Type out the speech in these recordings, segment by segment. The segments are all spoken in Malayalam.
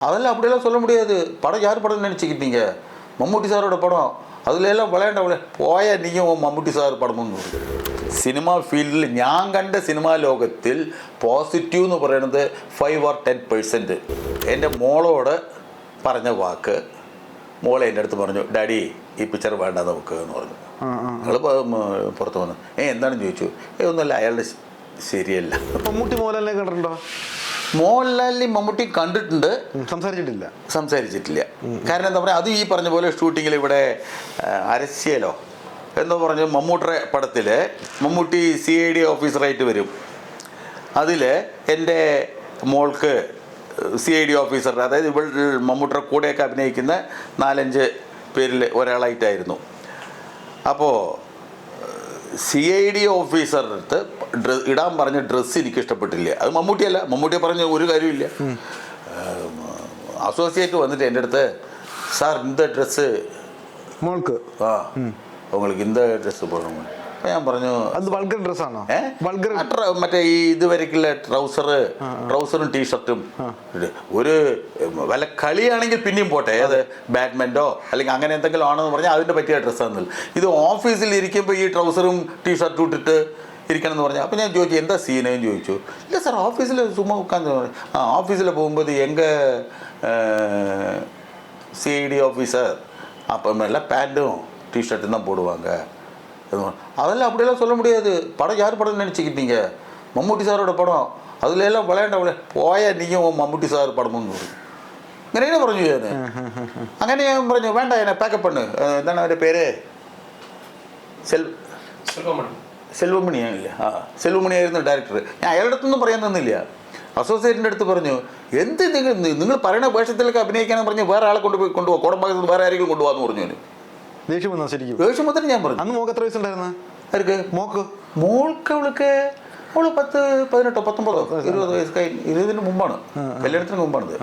அதெல்லாம் அப்படியெல்லாம் சொல்ல முடியாது படம் யார் படம் நினச்சிக்கிட்டீங்க மம்முட்டி சாரோட படம் அதுல எல்லாம் விளையாண்ட விளையா പോയാൽ നീയും ഉൻ മമ്മൂട്ടി സാർ പടമൊന്നും സിനിമ ഫീൽഡിൽ ഞാൻ കണ്ട സിനിമാ ലോകത്തിൽ പോസിറ്റീവ് എന്ന് പറയുന്നത് ഫൈവ് ഓർ ടെൻ പെർസെൻറ്റ് എൻ്റെ മോളോട് പറഞ്ഞ വാക്ക് മോളെ എൻ്റെ അടുത്ത് പറഞ്ഞു ഡാഡി ഈ പിക്ചർ വേണ്ട നമുക്ക് എന്ന് പറഞ്ഞു ഞങ്ങൾ പുറത്ത് വന്നു ഏ എന്താണെന്ന് ചോദിച്ചു ഏ ഒന്നുമല്ല അയാളുടെ ശ- ശരിയല്ല മമ്മൂട്ടി മോഹൻലാലിനെ കണ്ടിട്ടുണ്ടോ മോഹൻലാലിനെയും മമ്മൂട്ടി കണ്ടിട്ടുണ്ട്. സംസാരിച്ചിട്ടില്ല. സംസാരിച്ചിട്ടില്ല. കാരണം എന്താ പറയുക അത് ഈ പറഞ്ഞ പോലെ ഷൂട്ടിങ്ങിൽ ഇവിടെ അരസ്യലോ അരശ്യലോ എന്ന് പറഞ്ഞ് മമ്മൂട്ടിയുടെ പടത്തിൽ മമ്മൂട്ടി സി ഐ ഡി ഓഫീസറായിട്ട് വരും. അതിൽ എന്റെ മോൾക്ക് സി ഐ ഡി ഓഫീസറുടെ അതായത് ഇവൾ മമ്മൂട്ടിയുടെ കൂടെയൊക്കെ അഭിനയിക്കുന്ന നാലഞ്ച് പേരിൽ ഒരാളായിട്ടായിരുന്നു. അപ്പോൾ സി ഐ ഡി ഓഫീസറിനടുത്ത് ഡ്ര- ഇടാൻ പറഞ്ഞ ഡ്രസ്സ് എനിക്ക് ഇഷ്ടപ്പെട്ടില്ല അത് മമ്മൂട്ടിയല്ല മമ്മൂട്ടിയെ പറഞ്ഞ ഒരു കാര്യമില്ല അസോസിയേറ്റ് വന്നിട്ട് എൻ്റെ അടുത്ത് സാർ இந்த ட்ரெஸ்ஸு മോൾക്ക് ஆ உங்களுக்கு இந்த ட்ரெஸ்ஸு போடணும் അപ്പൊ ഞാൻ പറഞ്ഞു മറ്റേ ഈ ഇത് വരയ്ക്കില്ല ട്രൗസർ? ട്രൗസറും ടീഷർട്ടും. ഒരു വല്ല കളിയാണെങ്കിൽ പിന്നെയും പോട്ടെ. അത്. ബാഡ്മിന്റോ അല്ലെങ്കിൽ അങ്ങനെ എന്തെങ്കിലും ആണെന്ന് പറഞ്ഞാൽ അതിന്റെ പറ്റിയ ഡ്രസ്സാണെന്നില്ല ഇത് ഓഫീസിൽ ഇരിക്കുമ്പോൾ ഈ ട്രൗസറും ടീഷർട്ടും ഇട്ടിട്ട് ഇരിക്കണം എന്ന് പറഞ്ഞു അപ്പോൾ ഞാൻ ചോദിച്ചു എന്താ സീനെന്ന് ചോദിച്ചു? ഇല്ല സാർ ഓഫീസിൽ ചുമ്മാ ഉക്കാൻ പറഞ്ഞു. ആ ഓഫീസിൽ പോകുമ്പോൾ എങ്ക സി ഐ ഡി ഓഫീസർ അപ്പം എല്ലാം പാന്റും ടീഷർട്ടും தான் போடுவாங்க அதெல்லாம் அப்படியெல்லாம் சொல்ல முடியாது படம் யார் படம் நினச்சிக்கிட்டீங்க மம்முட்டி சாரோட படம் அதுல எல்லாம் விளையாண்ட വിള പോയാൽ നീയും ഉൻ മമ്മൂട്ടി സാർ പടമെന്ന് പറഞ്ഞു ഇങ്ങനെയാണ് പറഞ്ഞു ഞാൻ അങ്ങനെ ഞാൻ പറഞ്ഞു വേണ്ട എന്നെ പാക്കപ്പ് പണ്ണ് ഏഹ് എന്താണ് അവൻ്റെ പേര് സെൽ செல்வமணி സെൽവമണിയാണില്ല ആ സെൽവമണിയായിരുന്നു ഡയറക്ടർ ഞാൻ അയാളുടെ അടുത്തൊന്നും പറയാൻ തന്നില്ല അസോസിയേറ്റിൻ്റെ അടുത്ത് പറഞ്ഞു എന്ത് നിങ്ങൾ നിങ്ങൾ പറയുന്ന വേഷത്തിലൊക്കെ അഭിനയിക്കാനെന്ന് പറഞ്ഞ് വേറെ ആളെ കൊണ്ടുപോയി കൊണ്ടുപോകാം കോടമ്പാകത്ത് നിന്ന് വേറെ ആരെങ്കിലും കൊണ്ടുപോകാന്ന് പറഞ്ഞു ഞാൻ ദേഷ്യം വന്നാ ശരിക്കും. ദേഷ്യം വന്നിട്ട് ഞാൻ പറഞ്ഞു. അന്ന് മോക്ക് എത്ര വയസ്സുണ്ടായിരുന്നു? ആർക്ക്? മോക്ക്? മോൾക്ക് അവൾക്ക് അവൾ പത്ത് പതിനെട്ടോ പത്തൊമ്പതോ ഇരുപത് വയസ്സ് കഴിഞ്ഞ് ഇരുപതിന് മുമ്പാണ്. കല്യാണത്തിന് മുമ്പാണിത്.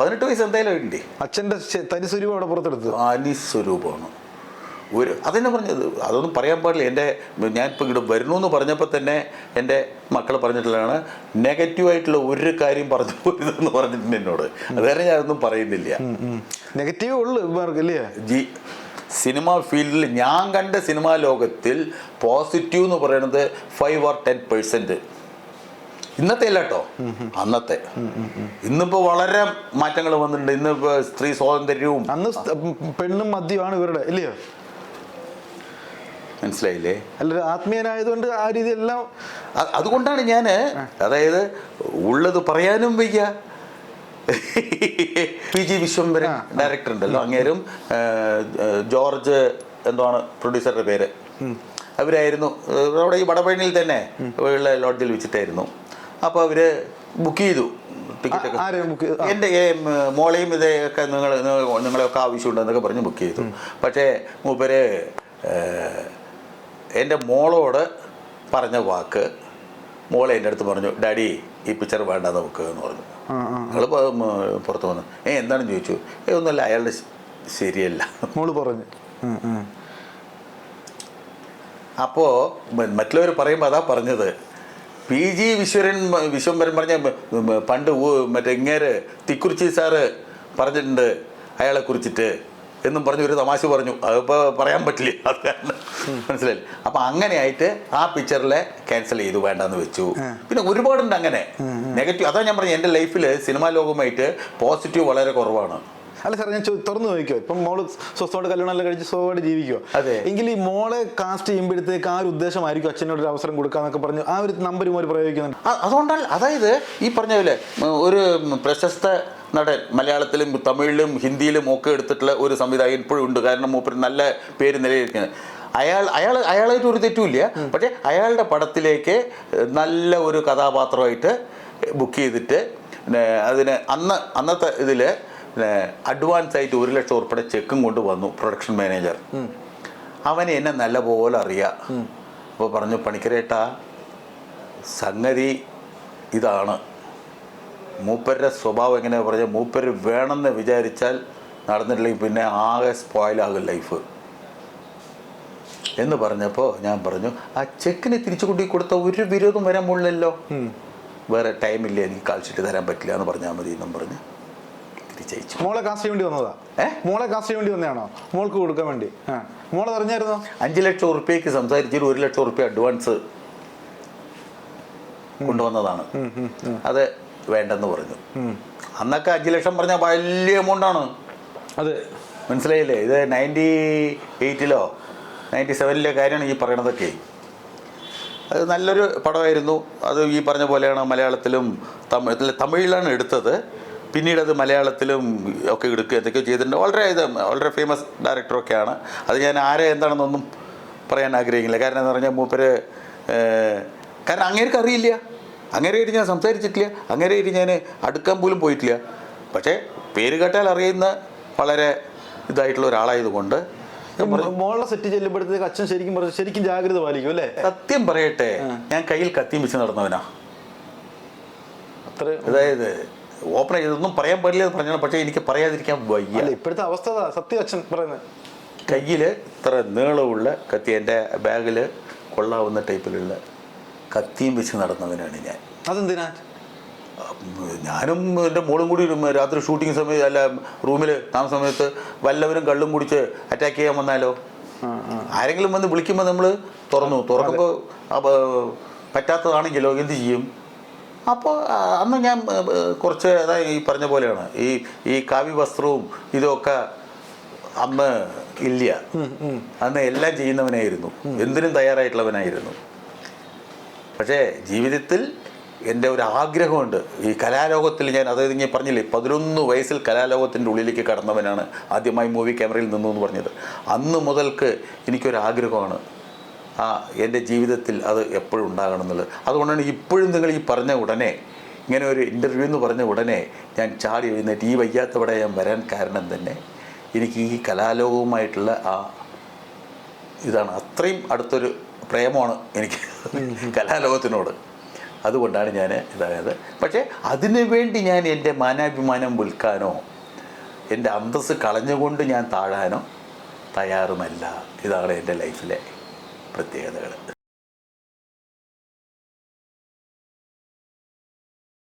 പതിനെട്ട് വയസ്സ് എന്തായാലും ഉണ്ട് അച്ഛന്റെ തനിസ്വരൂപം തനി സ്വരൂപം അവിടെ പുറത്തെടുത്തു അനിസ്വരൂപമാണ് ഒരു അതെന്നെ പറഞ്ഞത്? അതൊന്നും പറയാൻ പാടില്ല. എന്റെ ഞാനിപ്പോൾ ഇവിടെ വരുന്നു എന്ന് പറഞ്ഞപ്പോൾ തന്നെ എന്റെ മക്കൾ പറഞ്ഞിട്ടുള്ളതാണ് നെഗറ്റീവായിട്ടുള്ള ഒരു കാര്യം പറഞ്ഞു പോരുതെന്ന് പറഞ്ഞിട്ടുണ്ട് എന്നോട്. വേറെ ഞാനൊന്നും പറയുന്നില്ല. നെഗറ്റീവ് ഉള്ളു ഇവർക്ക് ജി സിനിമ ഫീൽഡിൽ ഞാൻ കണ്ട സിനിമാ ലോകത്തിൽ പോസിറ്റീവ് എന്ന് പറയുന്നത് ഫൈവ് ഓർ ടെൻ പെർസെന്റ് ഇന്നത്തെ അല്ല കേട്ടോ അന്നത്തെ. ഇന്നിപ്പോ വളരെ മാറ്റങ്ങൾ വന്നിട്ടുണ്ട്. ഇന്നിപ്പോ സ്ത്രീ സ്വാതന്ത്ര്യവും. അന്ന് പെണ്ണും മദ്യമാണ് ഇവരുടെ ഇല്ലയോ? മനസ്സിലായില്ലേ? അല്ല ആത്മീയനായതുകൊണ്ട് ആ രീതിയെല്ലാം അതുകൊണ്ടാണ് ഞാൻ അതായത് ഉള്ളത് പറയാനും വയ്യ. പി ജി വിശ്വംഭരൻ ഡയറക്ടർ ഉണ്ടല്ലോ. അങ്ങേരും ജോർജ് എന്താണ് പ്രൊഡ്യൂസറുടെ പേര്? അവരായിരുന്നു. അവിടെ ഈ വടപഴനിയിൽ തന്നെ ഉള്ള ലോഡ്ജിൽ വെച്ചിട്ടായിരുന്നു. അപ്പോൾ അവർ ബുക്ക് ചെയ്തു. ടിക്കറ്റ്. എന്റെ മോളെയും ഇതൊക്കെ നിങ്ങൾ നിങ്ങൾ- നിങ്ങളെയൊക്കെ ആവശ്യമുണ്ടെന്നൊക്കെ പറഞ്ഞ് ബുക്ക് ചെയ്തു. പക്ഷേ മൂപ്പര് എന്റെ മോളോട് പറഞ്ഞ വാക്ക് മോളെ എന്റെ അടുത്ത് പറഞ്ഞു ഡാഡി ഈ പിക്ചർ വേണ്ട നമുക്ക് എന്ന് പറഞ്ഞു. ഞങ്ങൾ പുറത്ത് വന്നു. ഏ എന്താണെന്ന് ചോദിച്ചു? ഏ ഒന്നുമല്ല അയാളുടെ ശരിയല്ല. മോൾ പറഞ്ഞു. അപ്പോൾ മറ്റുള്ളവർ പറയുമ്പോൾ അതാ പറഞ്ഞത്. പി. ജി. വിശ്വരൻ വിശ്വംഭരൻ പറഞ്ഞ പണ്ട് മറ്റേ ഇങ്ങേര് തിക്കുറിച്ചി സാറ് പറഞ്ഞിട്ടുണ്ട് അയാളെ കുറിച്ചിട്ട്. എന്നും പറഞ്ഞു ഒരു തമാശ പറഞ്ഞു. അതിപ്പോൾ പറയാൻ പറ്റില്ല. അത് കാരണം മനസ്സിലായില്ലേ? അപ്പം അങ്ങനെയായിട്ട് ആ പിക്ചറിലെ ക്യാൻസൽ ചെയ്തു വേണ്ടെന്ന് വെച്ചു. പിന്നെ ഒരുപാടുണ്ട് അങ്ങനെ. നെഗറ്റീവ് അതാ ഞാൻ പറഞ്ഞു എന്റെ ലൈഫിൽ സിനിമാ ലോകമായിട്ട് പോസിറ്റീവ് വളരെ കുറവാണ്. അല്ല സാർ ഞാൻ തുറന്നു നോക്കിയോ ഇപ്പം മോൾ സ്വസ്ഥമായിട്ട് കല്യാണം എല്ലാം കഴിച്ച് സ്വന്തമായിട്ട് ജീവിക്കോ അതെ. എങ്കിൽ ഈ മോളെ കാസ്റ്റ് ചെയ്യുമ്പോഴത്തേക്ക് ആ ഒരു ഉദ്ദേശമായിരിക്കും അച്ഛനോട് ഒരു അവസരം കൊടുക്കാന്നൊക്കെ പറഞ്ഞു ആ ഒരു നമ്പരും ഒരു പ്രയോഗിക്കുന്നുണ്ട്. അതുകൊണ്ടാണ് അതായത് ഈ പറഞ്ഞ പോലെ ഒരു പ്രശസ്ത നടൻ മലയാളത്തിലും തമിഴിലും ഹിന്ദിയിലും ഒക്കെ എടുത്തിട്ടുള്ള ഒരു സംവിധായകൻ ഇപ്പോഴും ഉണ്ട്. കാരണം മൂപ്പര് നല്ല പേര് നിലനിൽക്കുന്നത്. അയാൾ അയാൾ അയാളായിട്ട് ഒരു തെറ്റുമില്ല. പക്ഷേ അയാളുടെ പടത്തിലേക്ക് നല്ല ഒരു കഥാപാത്രമായിട്ട് ബുക്ക് ചെയ്തിട്ട് അതിന് അന്ന് അന്നത്തെ ഇതിൽ അഡ്വാൻസ് ആയിട്ട് ഒരു ലക്ഷം ഉൾപ്പെടെ ചെക്കും കൊണ്ട് വന്നു പ്രൊഡക്ഷൻ മാനേജർ അവനെ എന്നെ നല്ല പോലെ അറിയാം അപ്പോൾ പറഞ്ഞു പണിക്കരേട്ടാ സംഗതി ഇതാണ്. മൂപ്പരുടെ സ്വഭാവം എങ്ങനെയാണ് പറഞ്ഞാൽ മൂപ്പര് വേണമെന്ന് വിചാരിച്ചാൽ നടന്നിട്ടില്ലെങ്കിൽ പിന്നെ ആകെ സ്പോയിലാകും ലൈഫ് എന്ന് പറഞ്ഞപ്പോൾ ഞാൻ പറഞ്ഞു ആ ചെക്കിനെ തിരിച്ചു കൊണ്ടു കൊടുത്ത ഒരു വിരോധം വരാൻ മുള്ളല്ലോ വേറെ ടൈമില്ല എനിക്ക് കാൽച്ചിട്ട് തരാൻ പറ്റില്ല എന്ന് പറഞ്ഞാൽ മതി എന്നും പറഞ്ഞ് തിരിച്ചയച്ചു. മോളെ കാസ്റ്റ് വേണ്ടി വന്നതാ? ഏ? മോളെ കാസ്റ്റ് വേണ്ടി വന്നതാണോ? മോൾക്ക് കൊടുക്കാൻ വേണ്ടി. മോളെ അറിഞ്ഞായിരുന്നോ അഞ്ച് ലക്ഷം ഉറുപ്പ്യക്ക് സംസാരിച്ചിട്ട് ഒരു ലക്ഷം ഉറുപ്പ്യ അഡ്വാൻസ് കൊണ്ടുവന്നതാണ്. അത് വേണ്ടെന്ന് പറഞ്ഞു. അന്നൊക്കെ അഞ്ച് ലക്ഷം പറഞ്ഞ വലിയ എമൗണ്ടാണ് അത്. മനസ്സിലായില്ലേ? ഇത് നയന്റി എയ്റ്റിലോ നയന്റി സെവനിലെ കാര്യമാണ് ഈ പറയണതൊക്കെ. അത് നല്ലൊരു പടമായിരുന്നു. അത് ഈ പറഞ്ഞ പോലെയാണ് മലയാളത്തിലും തമിഴ് തമിഴിലാണ് എടുത്തത്. പിന്നീട് അത് മലയാളത്തിലും ഒക്കെ എടുക്കുക എന്തൊക്കെയോ ചെയ്തിട്ടുണ്ട്. വളരെ ഇത് വളരെ ഫേമസ് ഡയറക്ടറൊക്കെയാണ് അത് ഞാൻ ആരെ എന്താണെന്നൊന്നും പറയാൻ ആഗ്രഹിക്കില്ല കാരണം എന്ന് പറഞ്ഞാൽ മൂപ്പര് കാരണം അങ്ങേർക്ക് അറിയില്ല. അങ്ങേരായിട്ട് ഞാൻ സംസാരിച്ചിട്ടില്ല. അങ്ങേരായിട്ട് ഞാൻ അടുക്കാൻ പോലും പോയിട്ടില്ല. പക്ഷേ പേര് കേട്ടാൽ അറിയുന്ന വളരെ ഇതായിട്ടുള്ള ഒരാളായതുകൊണ്ട് മോളെ സെറ്റ് ചെല്ലുമ്പോഴത്തേക്ക് അച്ഛൻ ശരിക്കും പറഞ്ഞു ശരിക്കും ജാഗ്രത പാലിക്കും അല്ലേ? സത്യം പറയട്ടെ ഞാൻ കയ്യിൽ കത്തിയും വെച്ച് നടന്നവനാ. അത്ര അതായത് ഓപ്പൺ ചെയ്തൊന്നും പറയാൻ പറ്റില്ല എന്ന് പറഞ്ഞാൽ പക്ഷേ എനിക്ക് പറയാതിരിക്കാൻ വയ്യ. ഇപ്പോഴത്തെ അവസ്ഥ സത്യം അച്ഛൻ പറയുന്നത്. കയ്യിൽ ഇത്ര നീളമുള്ള കത്തി എന്റെ ബാഗിൽ കൊള്ളാവുന്ന ടൈപ്പിലുള്ള കത്തിയും വെച്ച് നടന്നവനാണ് ഞാൻ. അതെന്തിനാ? ഞാനും എന്റെ മോളും കൂടി രാത്രി ഷൂട്ടിംഗ് സമയത്ത് അല്ല റൂമിൽ താമസ സമയത്ത് വല്ലവരും കള്ളും കുടിച്ച് അറ്റാക്ക് ചെയ്യാൻ വന്നാലോ. ആരെങ്കിലും വന്ന് വിളിക്കുമ്പോൾ നമ്മൾ തുറന്നു. തുറക്കുമ്പോൾ പറ്റാത്തതാണെങ്കിലോ എന്ത് ചെയ്യും? അപ്പോൾ അന്ന് ഞാൻ കുറച്ച് അതായത് ഈ പറഞ്ഞ പോലെയാണ്. ഈ ഈ കാവ്യ വസ്ത്രവും ഇതൊക്കെ അന്ന് ഇല്ല. അന്ന് എല്ലാം ചെയ്യുന്നവനായിരുന്നു. എന്തിനും തയ്യാറായിട്ടുള്ളവനായിരുന്നു. പക്ഷേ ജീവിതത്തിൽ എന്റെ ഒരു ആഗ്രഹമുണ്ട്. ഈ കലാലോകത്തിൽ ഞാൻ അതായത് ഞാൻ പറഞ്ഞില്ലേ പതിനൊന്ന് വയസ്സിൽ കലാലോകത്തിന്റെ ഉള്ളിലേക്ക് കടന്നവനാണ് ആദ്യമായി മൂവി ക്യാമറയിൽ നിന്നു എന്ന് പറഞ്ഞത്. അന്ന് മുതൽക്ക് എനിക്കൊരാഗ്രഹമാണ് ആ എന്റെ ജീവിതത്തിൽ അത് എപ്പോഴും ഉണ്ടാകണം എന്നുള്ളത്. അതുകൊണ്ടാണ് ഇപ്പോഴും നിങ്ങൾ ഈ പറഞ്ഞ ഉടനെ ഇങ്ങനെ ഒരു ഇന്റർവ്യൂ എന്ന് പറഞ്ഞ ഉടനെ ഞാൻ ചാടി എഴുന്നേറ്റ് ഈ വയ്യാത്തവിടെ ഞാൻ വരാൻ കാരണം തന്നെ എനിക്ക് ഈ കലാലോകവുമായിട്ടുള്ള ആ ഇതാണ്. അത്രയും അടുത്തൊരു പ്രേമമാണ് എനിക്ക്. കലാലോകത്തിനോട്. അതുകൊണ്ടാണ് ഞാൻ ഇതായത്. പക്ഷേ അതിനു വേണ്ടി ഞാൻ എന്റെ മാനാഭിമാനം വിൽക്കാനോ എന്റെ അന്തസ്സ് കളഞ്ഞുകൊണ്ട് ഞാൻ താഴാനോ തയ്യാറുമല്ല. ഇതാണ് എന്റെ ലൈഫിലെ പ്രത്യേകതകൾ.